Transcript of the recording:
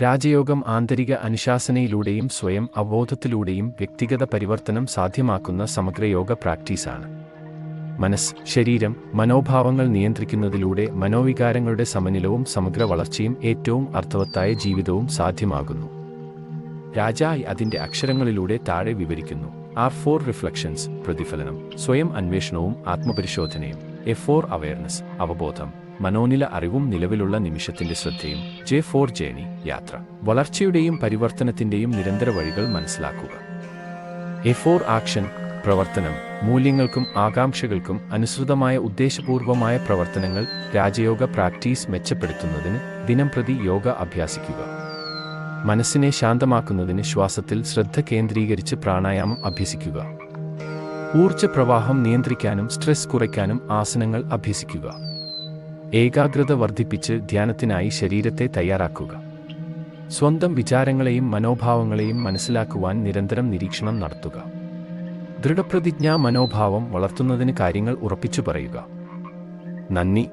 രാജയോഗം ആന്തരിക അനുശാസനയിലൂടെയും സ്വയം അവബോധത്തിലൂടെയും വ്യക്തിഗത പരിവർത്തനം സാധ്യമാക്കുന്ന സമഗ്രയോഗ പ്രാക്ടീസാണ്. മനസ്സ് ശരീരം മനോഭാവങ്ങൾ നിയന്ത്രിക്കുന്നതിലൂടെ മനോവികാരങ്ങളുടെ സമനിലവും സമഗ്ര വളർച്ചയും ഏറ്റവും അർത്ഥവത്തായ ജീവിതവും സാധ്യമാകുന്നു. രാജായി അതിന്റെ അക്ഷരങ്ങളിലൂടെ താഴെ വിവരിക്കുന്നു. ആർ ഫോർ റിഫ്ലക്ഷൻസ് പ്രതിഫലനം സ്വയം അന്വേഷണവും ആത്മപരിശോധനയും. എ ഫോർ അവയർനെസ് അവബോധം. മനോനില അറിവും നിലവിലുള്ള നിമിഷത്തിന്റെ ശ്രദ്ധയും. ജെ ഫോർ ജേണി യാത്ര. വളർച്ചയുടെയും പരിവർത്തനത്തിന്റെയും നിരന്തര വഴികൾ മനസ്സിലാക്കുക. എ ഫോർ ആക്ഷൻ പ്രവർത്തനം. മൂല്യങ്ങൾക്കും ആകാംക്ഷകൾക്കും അനുസൃതമായ ഉദ്ദേശപൂർവമായ പ്രവർത്തനങ്ങൾ രാജയോഗ പ്രാക്ടീസ് മെച്ചപ്പെടുത്തുന്നതിന് ദിനംപ്രതി യോഗ അഭ്യാസിക്കുക. മനസ്സിനെ ശാന്തമാക്കുന്നതിന് ശ്വാസത്തിൽ ശ്രദ്ധ കേന്ദ്രീകരിച്ച് പ്രാണായാമം അഭ്യസിക്കുക. ഊർജ പ്രവാഹം നിയന്ത്രിക്കാനും സ്ട്രെസ് കുറയ്ക്കാനും ആസനങ്ങൾ അഭ്യസിക്കുക. ഏകാഗ്രത വർദ്ധിപ്പിച്ച് ധ്യാനത്തിനായി ശരീരത്തെ തയ്യാറാക്കുക. സ്വന്തം വിചാരങ്ങളെയും മനോഭാവങ്ങളെയും മനസ്സിലാക്കുവാൻ നിരന്തരം നിരീക്ഷണം നടത്തുക. ദൃഢപ്രതിജ്ഞാ മനോഭാവം വളർത്തുന്നതിന് കാര്യങ്ങൾ ഉറപ്പിച്ചു പറയുക. നന്ദി.